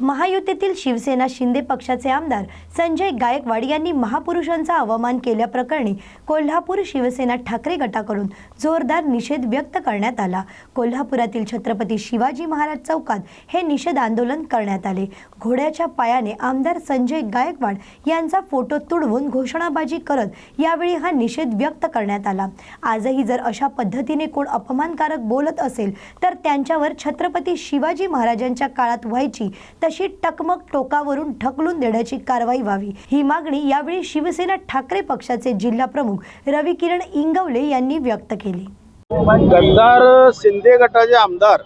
महायुतीतील शिवसेना शिंदे पक्षाचे आमदार संजय गायकवाड यांनी महापुरुषांचा अवमान केल्याप्रकरणी कोल्हापूर शिवसेना ठाकरे गटाकडून जोरदार निषेध व्यक्त करण्यात आला. कोल्हापुरातील छत्रपती शिवाजी महाराज चौकात हे निषेध आंदोलन करण्यात आले. घोड्याच्या पायाने आमदार संजय गायकवाड यांचा फोटो तुडवून घोषणाबाजी करत यावेळी हा निषेध व्यक्त करण्यात आला. आजही जर अशा पद्धतीने कोण अपमानकारक बोलत असेल तर त्यांच्यावर छत्रपती शिवाजी महाराजांच्या काळात व्हायची तर तशी टकमक टोकावरून ढकलून देण्याची कारवाई व्हावी. ही मागणी यावेळी शिवसेना ठाकरे पक्षाचे जिल्हा प्रमुख रविकिरण इंगवले यांनी व्यक्त केली. गद्दार शिंदे गटाचे आमदार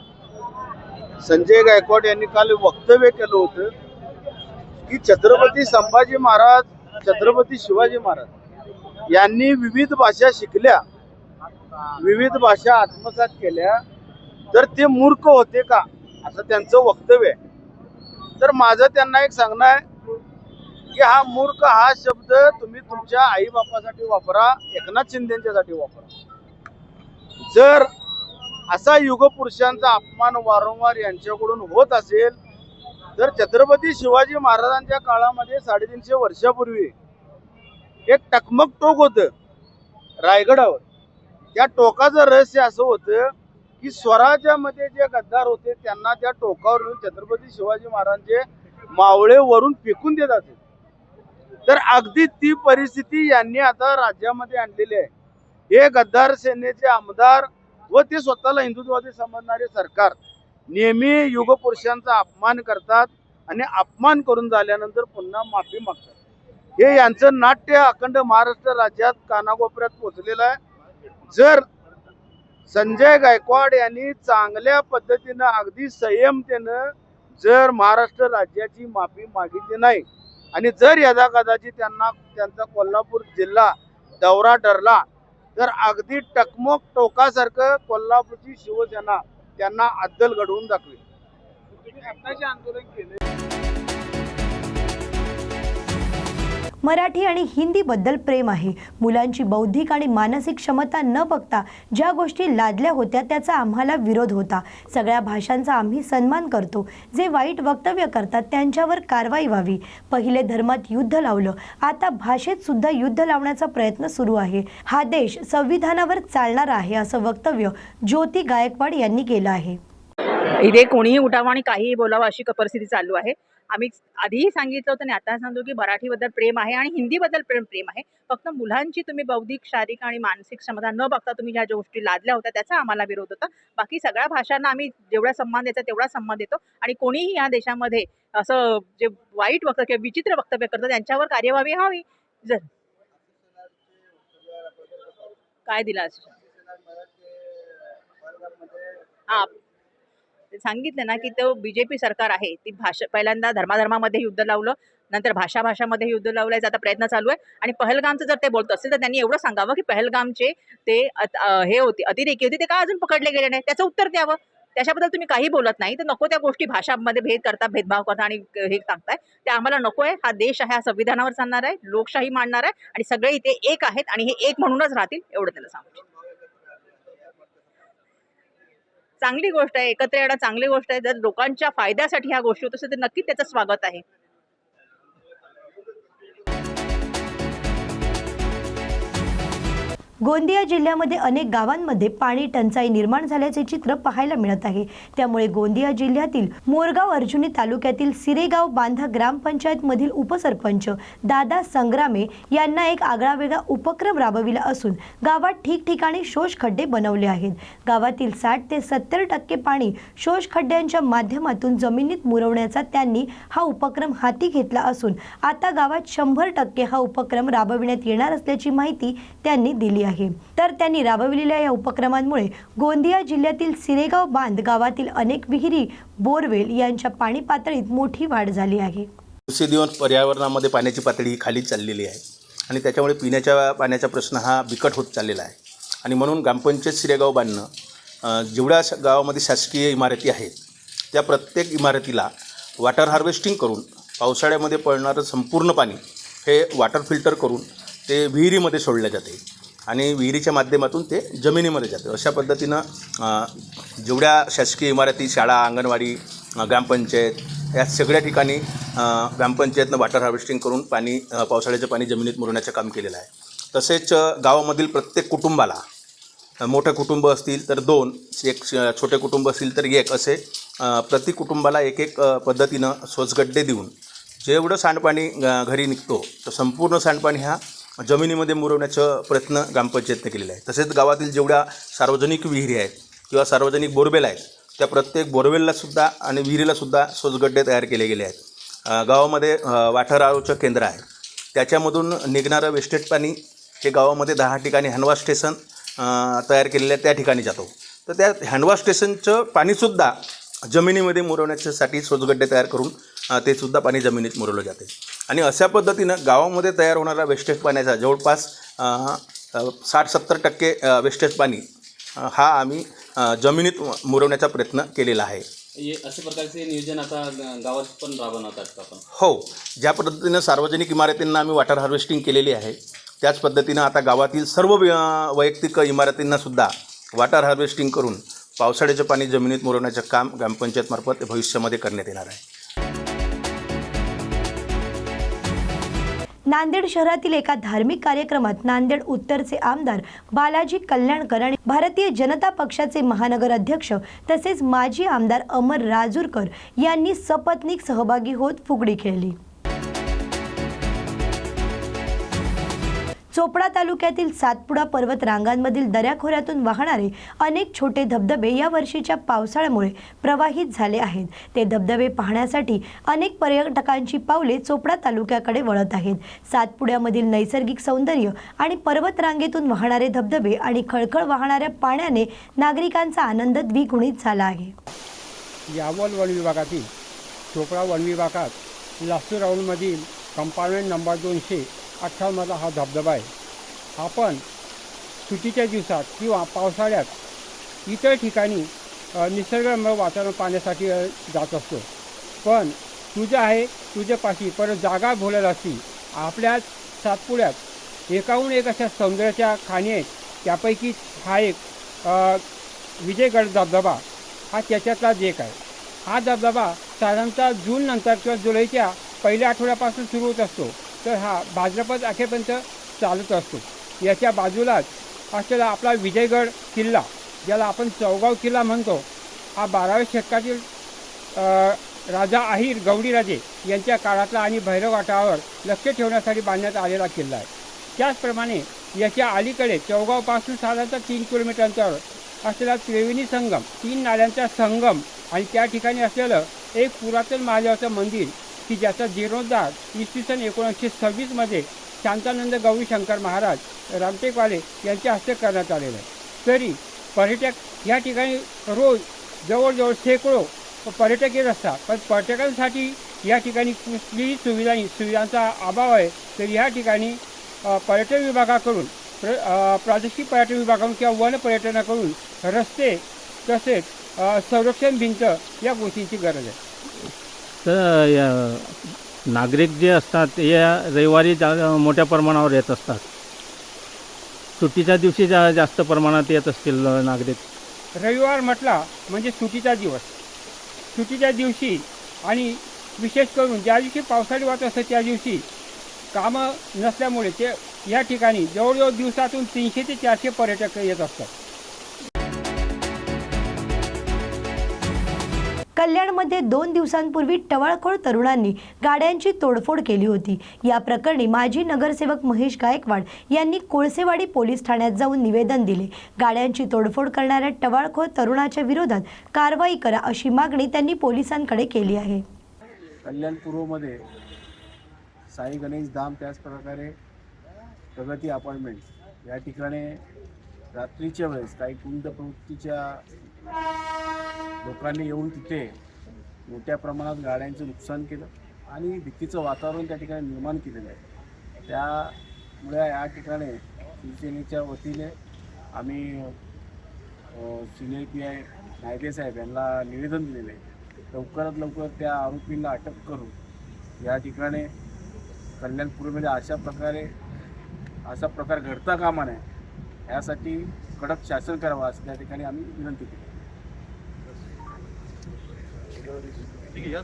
संजय गायकवाड यांनी काल वक्तव्य केलं होतं की छत्रपती संभाजी महाराज छत्रपती शिवाजी महाराज यांनी विविध भाषा शिकल्या विविध भाषा आत्मसात केल्या तर ते मूर्ख होते का? असं त्यांचं वक्तव्य आहे. तर माझं त्यांना एक सांगणं आहे की हा मूर्ख हा शब्द तुम्ही तुमच्या आई बापासाठी वापरा एकनाथ शिंदेच्यासाठी वापरा. जर असा युगपुरुषांचा अपमान वारंवार यांच्याकडून होत असेल तर छत्रपती शिवाजी महाराजांच्या काळामध्ये साडेतीनशे वर्षापूर्वी एक टकमक टोक होतं रायगडावर. त्या टोकाचं रहस्य असं होतं की स्वराज्यामध्ये जे गद्दार होते त्यांना त्या टोकावर येऊन छत्रपती शिवाजी महाराजांचे मावळे वरून फेकून देत असे. तर अगदी ती परिस्थिती यांनी आता राज्यामध्ये आणलेली आहे. हे गद्दार सेनेचे आमदार व ते स्वतःला हिंदुत्ववादी समजणारे सरकार नेहमी युगपुरुषांचा अपमान करतात आणि अपमान करून झाल्यानंतर पुन्हा माफी मागतात. हे यांचं नाट्य अखंड महाराष्ट्र राज्यात कानाकोपऱ्यात पोचलेलं आहे. जर संजय गायकवाड यांनी चांगल्या पद्धतीनं अगदी संयमतेनं जर महाराष्ट्र राज्याची माफी मागितली नाही आणि जर यदा कदाचित त्यांना त्यांचा कोल्हापूर जिल्हा दौरा ठरला तर अगदी टकमक टोकासारखं कोल्हापूरची शिवसेना त्यांना अद्दल घडवून दाखवेल. तुम्ही आत्ताचे आंदोलन केले. मराठी आणि हिंदीबद्दल प्रेम आहे. मुलांची बौद्धिक आणि मानसिक क्षमता न बघता ज्या गोष्टी लादल्या होत्या त्याचा आम्हाला विरोध होता. सगळ्या भाषांचा आम्ही सन्मान करतो. जे वाईट वक्तव्य करतात त्यांच्यावर कारवाई व्हावी. पहिले धर्मात युद्ध लावलं. आता भाषेत सुद्धा युद्ध लावण्याचा प्रयत्न सुरू आहे. हा देश संविधानावर चालणारा आहे असं वक्तव्य ज्योती गायकवाड यांनी केलं आहे. इथे कोणीही उठावं आणि काहीही बोलावं अशी परिस्थिती चालू आहे. आम्ही आधीही सांगितलं होतं आणि आता सांगतो की मराठीबद्दल प्रेम आहे आणि हिंदीबद्दल प्रेम प्रेम आहे. फक्त मुलांची तुम्ही बौद्धिक शारीरिक आणि मानसिक क्षमता न बघता तुम्ही ज्या गोष्टी लादल्या होत्या त्याचा आम्हाला विरोध होता. बाकी सगळ्या भाषांना आम्ही जेवढा सन्मान द्यायचा तेवढा सन्मान देतो आणि कोणीही या देशामध्ये असं जे वाईट वक्तव्य किंवा विचित्र वक्तव्य करतं त्यांच्यावर कार्यवाही हवी जर काय दिला असं हा. सांगितलं ना की तो बीजेपी सरकार आहे. ती भाषा पहिल्यांदा धर्माधर्मामध्ये युद्ध लावलं नंतर भाषा भाषामध्ये युद्ध लावल्याचा आता प्रयत्न चालू आहे. आणि पहलगामचं जर ते बोलत असतील तर त्यांनी एवढं सांगावं की पहलगामचे ते हे होते अतिरेकी होते ते का अजून पकडले गेले नाही? त्याचं उत्तर द्यावं. त्याच्याबद्दल तुम्ही काही बोलत नाही तर नको त्या गोष्टी भाषामध्ये भेद करता भेदभाव करता आणि हे सांगताय. ते आम्हाला नको आहे हा देश आहे हा संविधानावर चालणार आहे लोकशाही मांडणार आहे आणि सगळे इथे एक आहेत आणि हे एक म्हणूनच राहतील एवढं त्याला सांगू चांगली गोष्ट आहे एकत्र येणं चांगली गोष्ट आहे. जर लोकांच्या फायद्यासाठी ह्या गोष्टी होत असेल तर नक्की त्याचं स्वागत आहे. गोंदिया जिल्ह्यामध्ये अनेक गावांमध्ये पाणी टंचाई निर्माण झाल्याचे चित्र पाहायला मिळत आहे. त्यामुळे गोंदिया जिल्ह्यातील मोरगाव अर्जुनी तालुक्यातील सिरेगाव बांधा ग्रामपंचायतमधील उपसरपंच दादा संग्रामे यांना एक आगळावेगळा उपक्रम राबविला असून गावात ठिकठिकाणी शोष खड्डे बनवले आहेत. गावातील साठ ते सत्तर टक्के पाणी शोष खड्ड्यांच्या माध्यमातून जमिनीत मुरवण्याचा त्यांनी हा उपक्रम हाती घेतला असून आता गावात शंभर टक्के हा उपक्रम राबविण्यात येणार असल्याची माहिती त्यांनी दिली आहे. तर त्यांनी राबविलेल्या या उपक्रमांमुळे गोंदिया जिल्ह्यातील सिरेगाव बांध गावातील अनेक विहिरी बोरवेल यांच्या पाणी पातळीत मोठी वाढ झाली आहे. दिवसेदिवस पर्यावरणामध्ये पाण्याची पातळी ही खाली चाललेली आहे आणि त्याच्यामुळे पिण्याच्या पाण्याचा प्रश्न हा बिकट होत चाललेला आहे. आणि म्हणून ग्रामपंचायत सिरेगाव बांधणं जेवढ्या गावामध्ये शासकीय इमारती आहेत त्या प्रत्येक इमारतीला वॉटर हार्वेस्टिंग करून पावसाळ्यामध्ये पडणारं संपूर्ण पाणी हे वॉटर फिल्टर करून ते विहिरीमध्ये सोडले जाते. आणि विहिरीच्या माध्यमातून ते जमिनीमध्ये जाते. अशा पद्धतीनं जेवढ्या शासकीय इमारती शाळा अंगणवाडी ग्रामपंचायत या सगळ्या ठिकाणी ग्रामपंचायतनं वॉटर हार्वेस्टिंग करून पाणी पावसाळ्याचं पाणी जमिनीत मुरवण्याचं काम केलेलं आहे. तसेच गावामधील प्रत्येक कुटुंबाला मोठे कुटुंब असतील तर दोन एक श- छोटे कुटुंब असतील तर एक असे प्रति कुटुंबाला एक एक पद्धतीनं स्वचगड्डे देऊन जेवढं सांडपाणी घरी निघतो तर संपूर्ण सांडपाणी हा जमिनीमध्ये मुरवण्याचा प्रयत्न ग्रामपंचायतने केलेला आहे. तसेच गावातील जेवढ्या सार्वजनिक विहिरी आहेत किंवा सार्वजनिक बोरवेल आहेत त्या प्रत्येक बोरवेललासुद्धा आणि विहिरीलासुद्धा सोजगड्डे तयार केले गेले आहेत. गावामध्ये वाठार आरोचं केंद्र आहे. त्याच्यामधून निघणारं वेस्टेड पाणी हे गावामध्ये दहा ठिकाणी हँडवॉश स्टेशन तयार केलेलं आहे त्या ठिकाणी जातो. तर त्या हँडवॉश स्टेशनचं पाणीसुद्धा जमिनीमध्ये मुरवण्याच्यासाठी सोजगड्डे तयार करून तेसुद्धा ते सुद्धा पाणी जमिनीत मुरवलं जाते. आणि अशा पद्धतीनं गावामध्ये तयार होणारा वेस्टेज पाण्याचा जवळपास साठ सत्तर टक्के वेस्टेज पाणी हा आम्ही जमिनीत मुरवण्याचा प्रयत्न केलेला आहे. अशा प्रकारचे नियोजन आता गावात पण राबवणार आपण. हो. ज्या पद्धतीनं सार्वजनिक इमारतींना आम्ही वॉटर हार्वेस्टिंग केलेली आहे त्याच पद्धतीनं आता गावातील सर्व वैयक्तिक इमारतींना सुद्धा वॉटर हार्वेस्टिंग करून पावसाळ्याचं पाणी जमिनीत मुरवण्याचं काम ग्रामपंचायतमार्फत भविष्यामध्ये करण्यात येणार आहे. नांदेड शहरातील एका धार्मिक कार्यक्रमात नांदेड उत्तरचे आमदार बालाजी कल्याणकर आणि भारतीय जनता पक्षाचे महानगर अध्यक्ष तसेच माजी आमदार अमर राजूरकर यांनी सपत्नीक सहभागी होत फुगडी खेळली. चोपडा तालुक्यातील सातपुडा पर्वत रांगांमधील दऱ्याखोऱ्यातून वाहणारे अनेक छोटे धबधबे या वर्षीच्या पावसाळ्यामुळे प्रवाहित झाले आहेत. ते धबधबे पाहण्यासाठी अनेक पर्यटकांची पावले चोपडा तालुक्याकडे वळत आहेत. सातपुड्यामधील नैसर्गिक सौंदर्य आणि पर्वत रांगेतून वाहणारे धबधबे आणि खळखळ वाहणाऱ्या पाण्याने नागरिकांचा आनंद द्विगुणित झाला आहे. यावल वन विभागातील चोपडा वन विभागात लासूर राऊंडमधील कंपार्टमेंट नंबर दोनशे अठ्ठावन्नला हा धबधबा आहे. आपण सुट्टीच्या दिवसात किंवा पावसाळ्यात इतर ठिकाणी निसर्गरम्य वातावरण पाहण्यासाठी जात असतो. पण तुझं आहे तुझ्यापाशी परत जागा बोलायला असती. आपल्या सातपुड्यात एकाहून एक अशा सौंदर्याच्या खाणी आहेत. त्यापैकी हा एक विजयगड धबधबा हा त्याच्यातलाच एक आहे. हा धबधबा साधारणतः जून नंतर किंवा जुलैच्या पहिल्या आठवड्यापासून सुरू होत असतो. तर हा भाद्रपद अखेपर्यंत चालत असतो. याच्या बाजूलाच असलेला आपला विजयगड किल्ला ज्याला आपण चौगाव किल्ला म्हणतो हा बाराव्या शतकातील राजा अहिर गौडीराजे यांच्या काळातला आणि भैरवघाटावर लक्ष ठेवण्यासाठी बांधण्यात आलेला किल्ला आहे. त्याचप्रमाणे याच्या अलीकडे चौगावपासून साधारणतः तीन किलोमीटर अंतरावर असलेला त्रिवेणी संगम तीन नाल्यांचा संगम आणि त्या ठिकाणी असलेलं एक पुरातन महादेवाचं मंदिर की ज्याचा जीर्णोद्धार इसवी सन एकोणीसशे सव्वीसमध्ये शांतानंद गौरीशंकर महाराज रामटेकवाले यांच्या हस्ते करण्यात आलेलं आहे. तरी पर्यटक या ठिकाणी रोज जवळजवळ शेकडो पर्यटक येत असतात. पण पर्यटकांसाठी या ठिकाणी कुठलीही सुविधा सुविधांचा अभाव आहे. तर या ठिकाणी पर्यटन विभागाकडून प्र प्रादेशिक पर्यटन विभागाकडून किंवा वन पर्यटनाकडून रस्ते तसेच संरक्षण भिंत या गोष्टींची गरज आहे. तर या नागरिक जे असतात या रविवारी जा मोठ्या प्रमाणावर येत असतात. सुट्टीच्या दिवशी जा जास्त प्रमाणात येत असतील नागरिक. रविवार म्हटला म्हणजे सुट्टीचा दिवस. सुट्टीच्या दिवशी आणि विशेष करून ज्या दिवशी पावसाळी वाहत असतं त्या दिवशी कामं नसल्यामुळे ते या ठिकाणी जवळजवळ दिवसातून तीनशे ते चारशे पर्यटक येत असतात. कल्याणमध्ये दोन दिवसांपूर्वी टवाळखोर तरुणांनी गाड्यांची तोडफोड केली होती. या प्रकरणी माजी नगरसेवक महेश गायकवाड यांनी कोळसेवाडी पोलीस ठाण्यात जाऊन निवेदन दिले. गाड्यांची तोडफोड करणाऱ्या टवाळखोर तरुणाच्या विरोधात कारवाई करा अशी मागणी त्यांनी पोलिसांकडे केली आहे. कल्याण पूर्वमध्ये साई गणेश धाम त्याचप्रकारे प्रगती अपार्टमेंट या ठिकाणी रात्रीच्या वेळेस काही कुंद प्रवृत्तीच्या लोकांनी येऊन तिथे मोठ्या प्रमाणात गाड्यांचं नुकसान केलं आणि भीतीचं वातावरण त्या ठिकाणी निर्माण केलेलं आहे. त्यामुळे या ठिकाणी शिवसेनेच्या वतीने आम्ही सिनियर पी आय नायदे साहेब यांना निवेदन दिलेलं आहे. लवकरात लवकर त्या आरोपींना अटक करून या ठिकाणी कल्याणपूरमध्ये अशा प्रकारे असा प्रकार घडता कामा नये यासाठी कडक शासन करावं असं त्या ठिकाणी आम्ही विनंती केली. ठीक आहे या.